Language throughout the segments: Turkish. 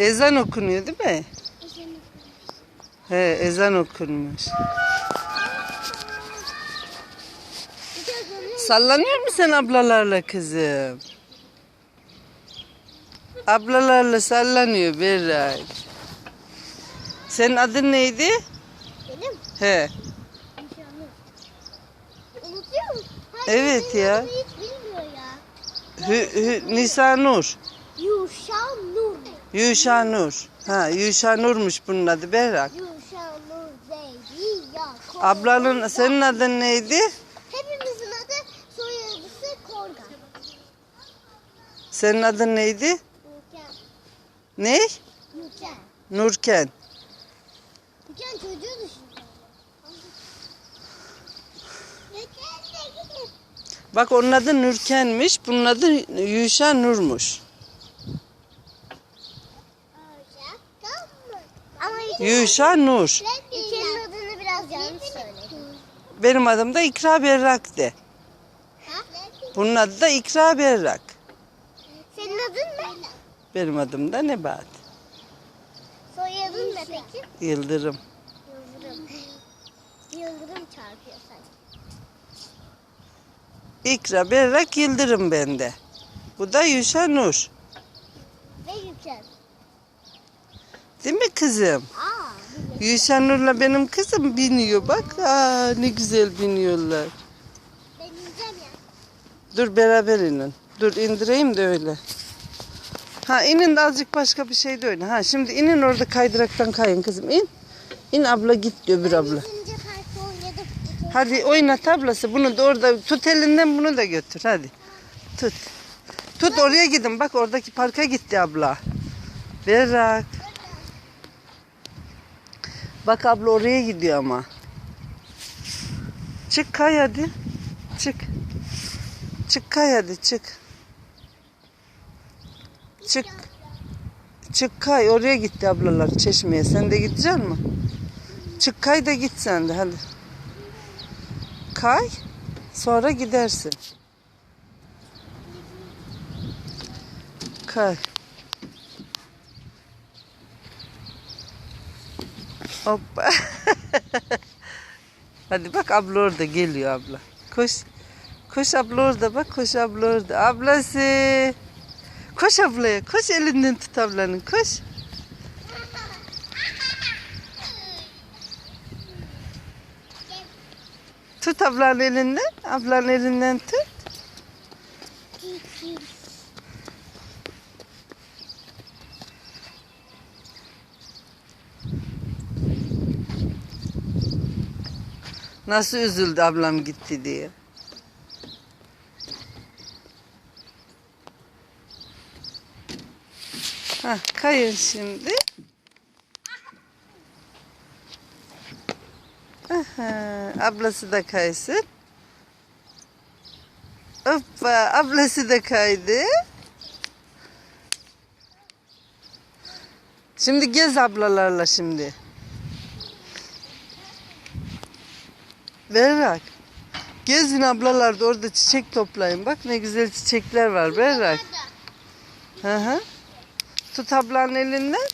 Ezan okunuyor değil mi? He ezan okunmuş. Sallanıyor mu sen ablalarla kızım? Ablalarla sallanıyor Berrak. Senin adın neydi? Benim He. Unutuyor musun? Evet ya. Hiç bilmiyor ya. Hü, hü, Nisa Nur. Yuşa Nur. Ha Yuşa Nur'muş bunun adı Berrak. Yuşa Nur Yakup. Ablanın senin adın neydi? Hepimizin adı soyadısı Korgan. Senin adın neydi? Yüken. Ne? Yüken. Nurken. Yüken çocuğu gidin. Bak onun adı Nurken'miş. Bunun adı Yuşa Nur'muş. Ama Yuşa Nur. Yüken'in adını biraz yanlış söyledim. Benim adım da İkra Berrak de. Bunun adı da İkra Berrak. Senin adın ne? Benim adım da Nebat. Soyadın ne peki? Yıldırım. Yıldırım. Yıldırım çarpıyor sadece. İkra Berrak Yıldırım bende. Bu da Yuşa Nur. Ve yüken. Değil mi kızım? Bir Yuşa Nur'la benim kızım biniyor. Bak aa, ne güzel biniyorlar. Ben yiyeceğim ya. Dur beraber inin. Dur indireyim de öyle. Ha inin de azıcık başka bir şey de öyle. Ha şimdi inin orada kaydıraktan kayın kızım in. İn abla git abla. Yüzünce parkta oynadım. Hadi oynat ablası bunu da orada tut elinden bunu da götür hadi. Tut. Tut oraya gidin bak oradaki parka gitti abla. Berrak. Bak abla oraya gidiyor ama. Çık kay hadi. Çık. Çık kay hadi çık. Çık. Çık kay oraya gitti ablalar çeşmeye. Sen de gidecek misin? Çık kay da git sen de hadi. Kay. Sonra gidersin. Kay. Hoppa. Hadi bak abla orada geliyor abla. Koş. Koş abla orada bak koş abla orada. Ablası. Koş ablaya. Koş elinden tut ablanın. Koş. Tut ablanın elinden. Ablanın elinden tut. Nasıl üzüldü ablam gitti diye. Hah, kayın şimdi. Aha, ablası da kaysın. Hoppa, ablası da kaydı. Şimdi gez ablalarla şimdi. Berrak. Gezin ablalar da orada çiçek toplayın. Bak ne güzel çiçekler var Berrak. Hı hı. Tut ablanın elinden.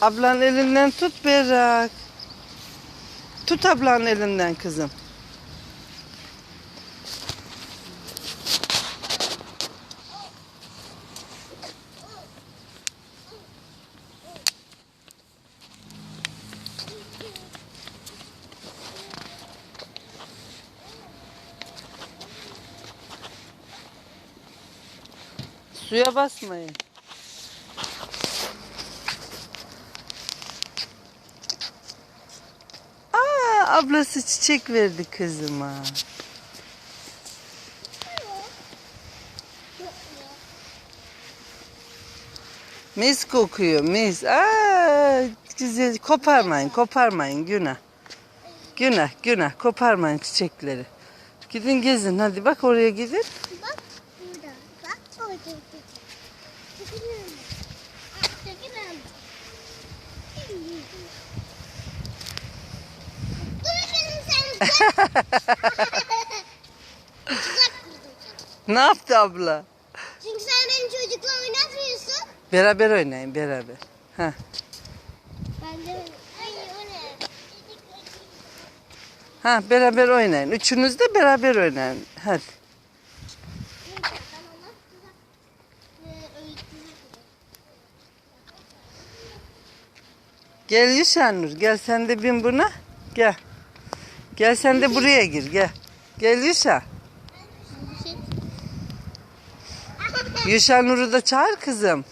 Ablanın elinden tut Berrak. Tut ablanın elinden kızım. Suya basmayın. Aa, ablası çiçek verdi kızıma. Mis kokuyor mis. Aa, güzel. Koparmayın koparmayın günah. Günah günah koparmayın çiçekleri. Gidin gezin hadi bak oraya gidin. Bak burada. Bak orada. Çekiliyorum. Çekiliyorum. Dur bakalım sen. Tuzak kurdum sana. Ne yaptı abla? Çünkü sen benim çocukla oynatmıyorsun. Beraber oynayın beraber. Heh. Ben de Ay? Ha beraber oynayın. Üçünüz de beraber oynayın. Hadi. Neyse, ben ona tuzak, e, öğüteceğim. Gel Yuşanur gel sen de bin buna. Gel. Gel sen de buraya gir gel. Gel Yuşa. Yuşanur'u da çağır kızım.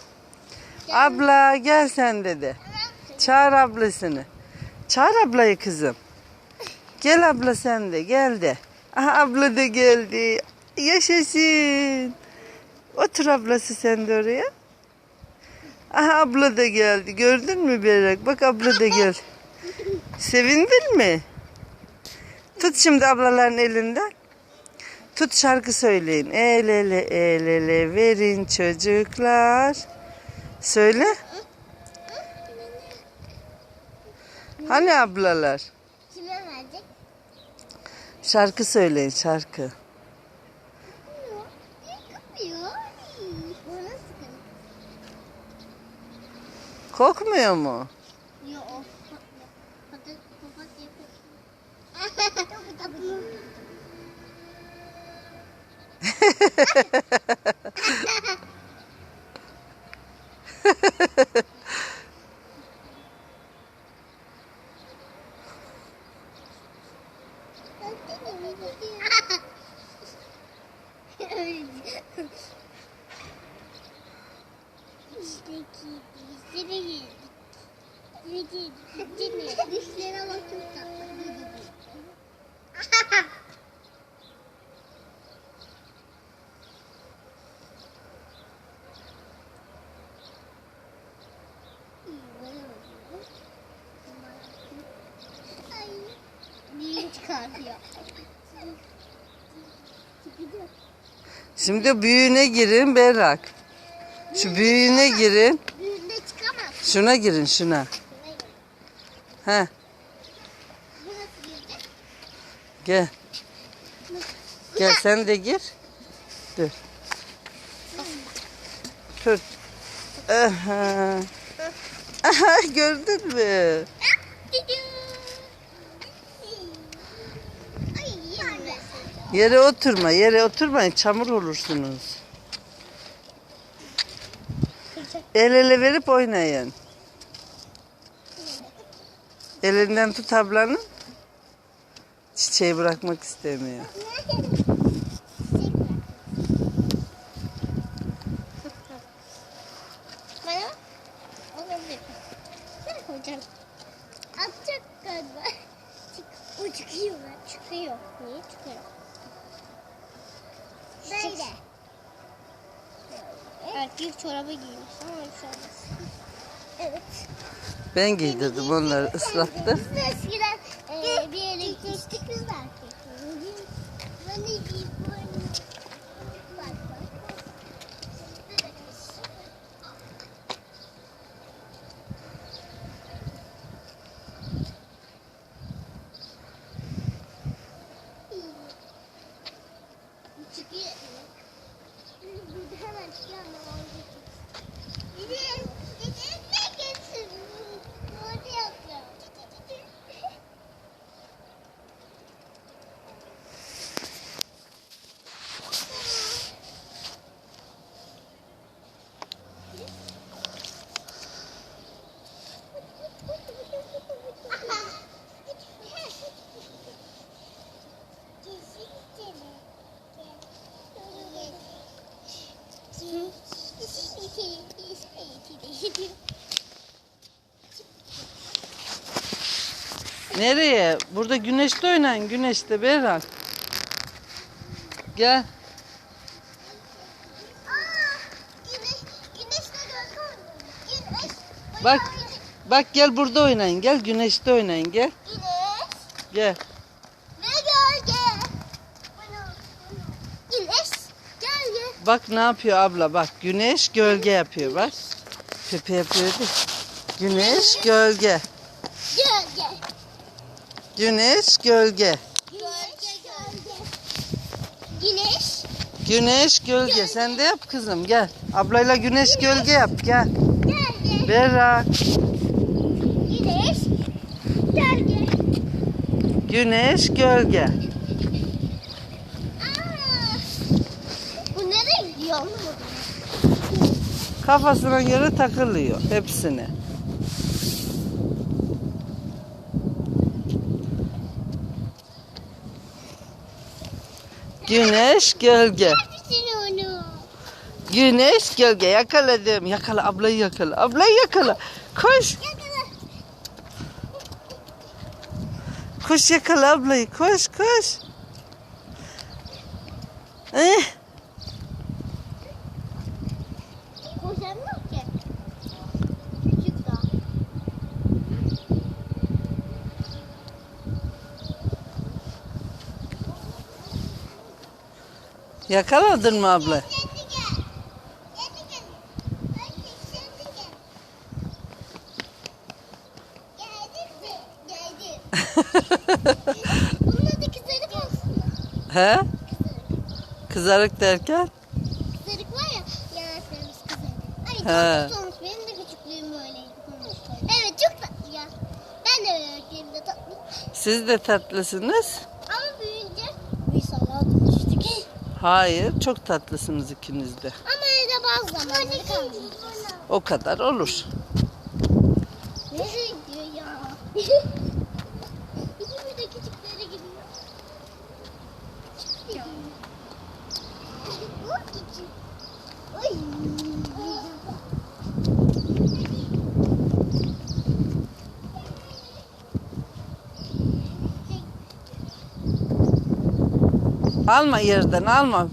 Abla gel sen de de. Çağır ablasını. Çağır ablayı kızım. Gel abla sen de gel de. Aha abla da geldi. Yaşasın. Otur ablası sen de oraya. Aha abla da geldi. Gördün mü Berrak? Bak abla da geldi. Sevindin mi? Tut şimdi ablaların elinden. Tut şarkı söyleyin. El ele el ele verin çocuklar. Söyle. Hani ablalar? Kime verecek? Şarkı söyleyin şarkı. Yapıyor. Yapıyor. Bu nasıl kız? Kokmuyor mu? Yo o. Patat papatya yapıyor. Dişlere bak çok tatlı. Ay. Niye çıkartıyor? Gidiyor. Şimdi büyüğüne girin Berrak. Şu büyüğüne girin. Çıkamaz. Şuna girin şuna. He gel. Gel sen de gir. Dur. Tut. Aha. Aha gördün mü? Yere oturma, yere oturmayın çamur olursunuz. El ele verip oynayın. Elinden tut ablanın. Çiçeği bırakmak istemiyor. Çıkıyor. Çıkıyor. Niye çıkıyor? Böyle. Erkek çorabı giymiş ama bir şey olmaz. Evet. Ben giydirdim onları ıslattım. Biz de eskiden e, bir yere gitmiştik biz de erkek. Ben de giyip böyle. Bak bak. Çıkıyor. Burada hemen çıkıyor ama Gidin. Gidin de geçsin. Orada yapıyor. Nereye? Burada güneşte oynayın. Güneşte Berrak. Gel. Bak. Bak gel burada oynayın. Gel güneşte oynayın. Gel. Gel. Ve gölge. Güneş, gölge. Bak ne yapıyor abla bak. Güneş gölge yapıyor bak. Pepe yapıyordu. Güneş. Gölge. Güneş gölge. Gölge, gölge. Güneş, Güneş gölge. Sen de yap kızım gel. Ablayla güneş gölge yap gel. Gölge. Berrak. Güneş. Gölge. Güneş gölge. Aa. Bu nereye gidiyor? Kafasına göre takılıyor hepsini. Güneş gölge. Güneş gölge yakaladım. Yakala ablayı yakala. Ablayı yakala. Koş. Koş yakala ablayı. Koş koş. Eh, Koşamıyor ki. Küçük daha. yakaladın mı abla? Kendi gel. Kendi gel. Hadi kendi gel. Geldin mi? Geldim. Bunun adı kızarık. He? Kızarık derken? Kızarık var ya, yanaklarımız kızarık. Ay He. çok olmuş. Benim de küçüklüğüm böyleydi. Evet çok tatlı ya. Ben de öğretmenimde tatlı. Siz de tatlısınız. Ama büyüyünce bir dönüştük. Hayır, çok tatlısınız ikiniz de. Ama evde bazı zamanları. O kadar olur. Nereye gidiyor ya? İkimiz de küçükleri gidiyor. Ya. Bu küçük. Ay. Alma yerden, alma.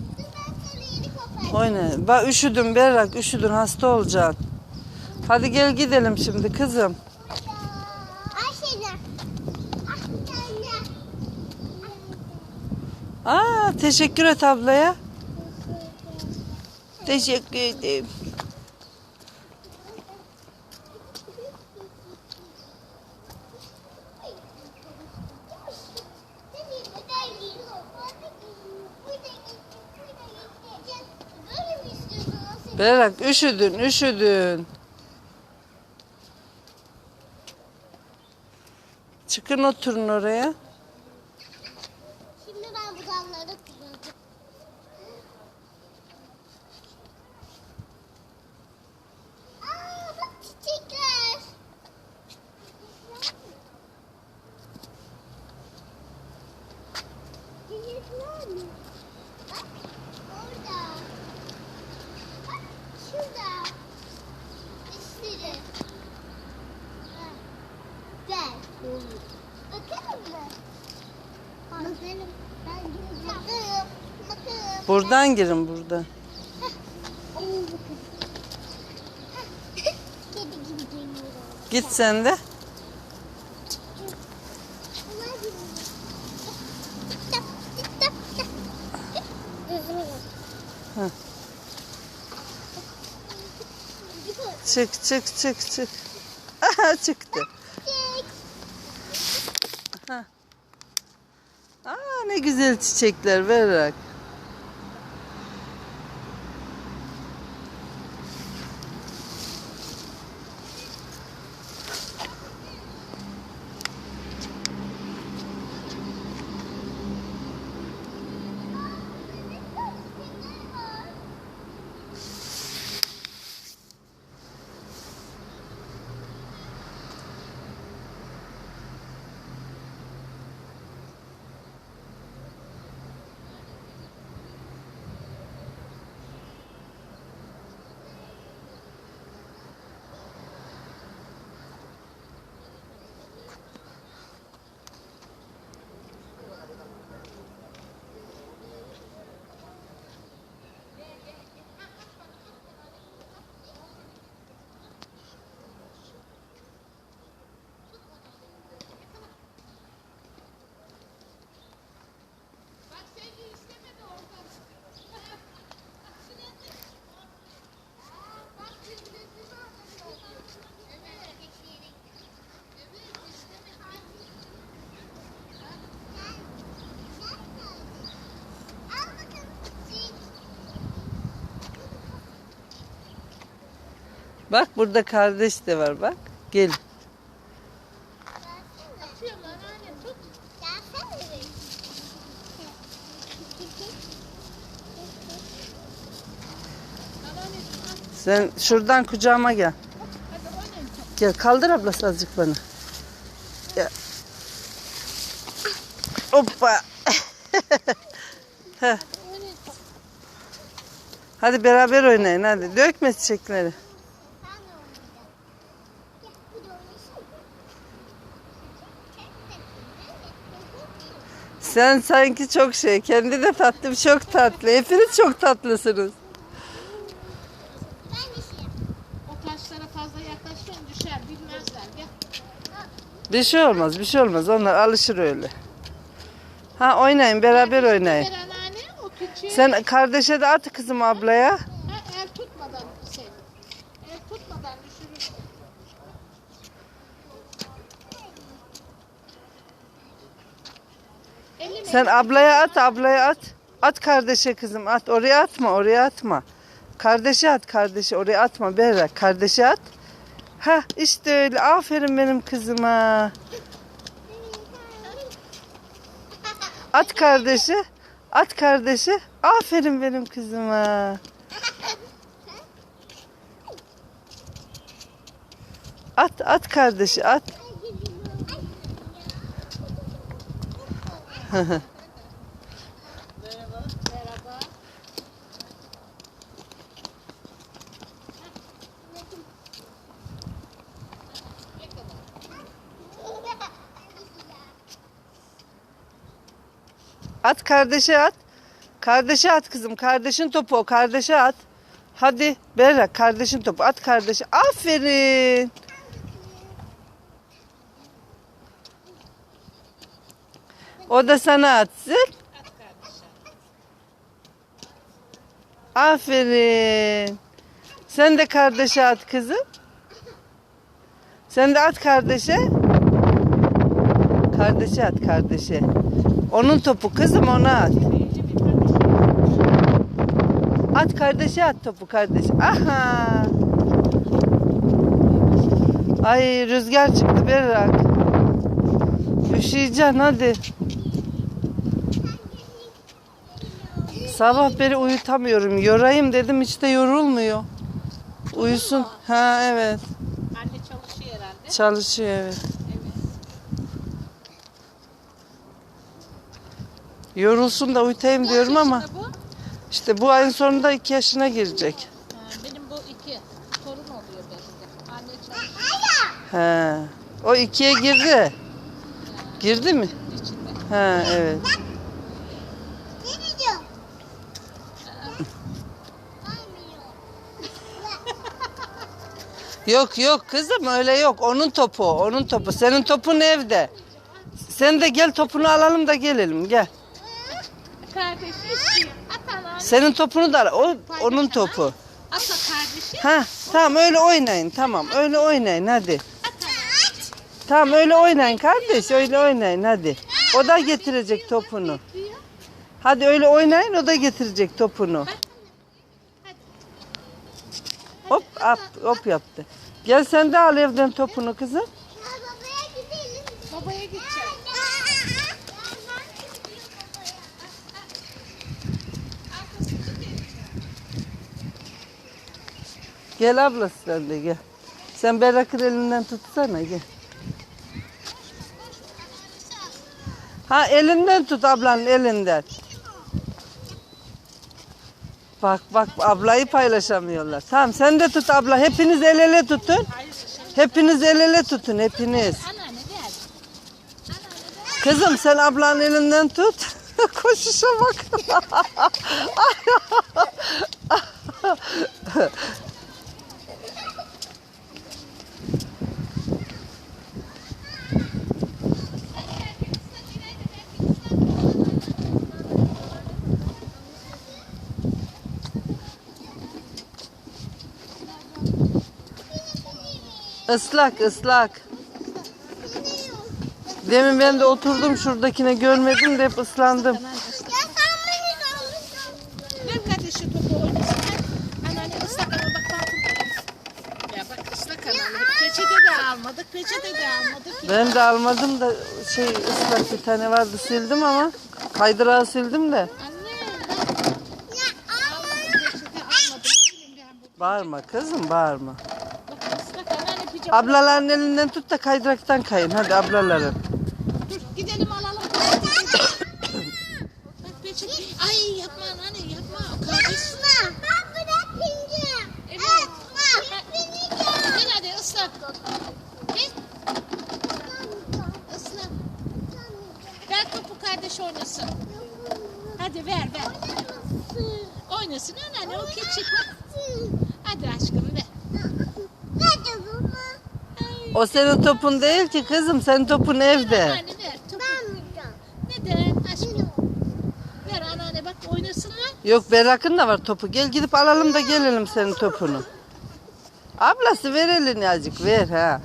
Oyna. Bak üşüdün Berrak, üşüdün hasta olacaksın. Hadi gel gidelim şimdi kızım. Aa, teşekkür et ablaya. Teşekkür ederim. Böyle mi Berrak üşüdün, üşüdün. Çıkın oturun oraya. Şimdi ben bu dalları kullanacağım. Aa bak çiçekler. Çiçekler mi? Bak orada. Bak şurada. Bir sürü. Ha, Güzel. Bakalım mı? Bakalım. Ben bakalım. Bakalım. Buradan girin geliyor. Git sen de. Çık çık çık çık. Aha çıktı. Çek. Aa ne güzel çiçekler Berrak. Bak burada kardeş de var bak. Gel. Sen şuradan kucağıma gel. Gel kaldır ablası azıcık bana. Gel. Hoppa. Hadi beraber oynayın hadi. Dökme çiçekleri. Sen de oynayacaksın. Gel, bu da oynasın. Sen sanki çok şey. Kendi de tatlı, çok tatlı. Hepiniz çok tatlısınız. Şey. O taşlara fazla yaklaşmayın düşer bilmezler. Gel. Bir şey olmaz, bir şey olmaz. Onlar alışır öyle. Ha oynayın, beraber oynayın. O küçüğü. Sen kardeşe de at kızım ablaya. Ha, el tutmadan şey. El tutmadan düşürür. Elimi Sen ablaya at, ablaya at. At kardeşe kızım, at. Oraya atma, oraya atma. Kardeşe at, kardeşe. Oraya atma, Berrak. Kardeşe at. Ha işte öyle. Aferin benim kızıma. At kardeşe. At kardeşe. Aferin benim kızıma. At, at kardeşi, at. Merhaba. At kardeşe at. Kardeşe at kızım. Kardeşin topu o. Kardeşe at. Hadi Berrak kardeşin topu. At kardeşe. Aferin. O da sana atsın. Aferin. Sen de kardeşe at kızım. Sen de at kardeşe. Kardeşe at kardeşe. Onun topu kızım ona at. At kardeşe at topu kardeş. Aha. Ay rüzgar çıktı Berrak. Üşüyeceksin hadi. Sabah beri uyutamıyorum. Yorayım dedim hiç de yorulmuyor. Uyusun. Ha evet. Anne çalışıyor herhalde. Çalışıyor evet. Yorulsun da uyutayım diyorum ama bu? işte bu ayın sonunda iki yaşına girecek. Ha, benim bu iki. Torun oluyor bende. Anne çalışıyor He. O ikiye girdi. Girdi mi? içinde. Ha evet. Yok yok kızım öyle yok. Onun topu, onun topu. Senin topun evde. Sen de gel topunu alalım da gelelim gel. Senin topunu da al. O onun topu. Ha tamam öyle oynayın tamam öyle oynayın hadi. Tamam öyle oynayın kardeş öyle oynayın hadi. O da getirecek topunu. Hadi öyle oynayın o da getirecek topunu. Hop hop hop yaptı. Gel sen de al evden topunu kızım. Ya babaya gidelim. Babaya gideceğim. Gel ablası sen de gel. Sen Berrak'ın elinden tutsana gel. Ha elinden tut ablanın elinden. Bak bak ablayı paylaşamıyorlar. Tamam sen de tut abla. Hepiniz el ele tutun. Hepiniz el ele tutun hepiniz. Kızım sen ablanın elinden tut. Koşuşa bak. Islak ıslak. Demin ben de oturdum şuradakine görmedim de hep ıslandım. Peçete de almadık. Ben de almadım da şey ıslak bir tane vardı sildim ama kaydırağı sildim de. Anne bak. Almadım peçete almadım. Ne bileyim ben bu. Bağırma kızım bağırma. Bak ıslak anneanne pijama. Ablaların elinden tut da kaydıraktan kayın hadi ablaların. Dur gidelim alalım. Bak peçete. Ay yapma anneanne yapma. O kardeş. Ben bırakınca. Evet. Bineceğim. Gel hadi ıslak. Gel ıslak. Ver topu kardeş oynasın. Hadi ver ver. Oynasın anneanne o küçük. Hadi aşkım ver. Ay. O senin topun değil ki kızım senin topun evde. Anneanne ver topu. Neden aşkım? Ver anneanne bak oynasınlar. Yok Berak'ın da var topu. Gel gidip alalım da gelelim senin topunu. Ablası ver elini azıcık ver ha.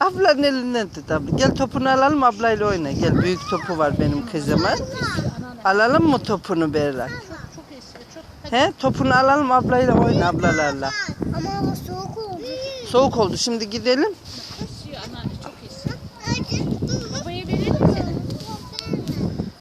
Ablanın elinden tut abla. Gel topunu alalım ablayla oyna. Gel büyük topu var benim kızımın. Alalım mı topunu Berak? He topunu alalım ablayla oyna ablalarla. Ama hava soğuk oldu. Soğuk oldu şimdi gidelim.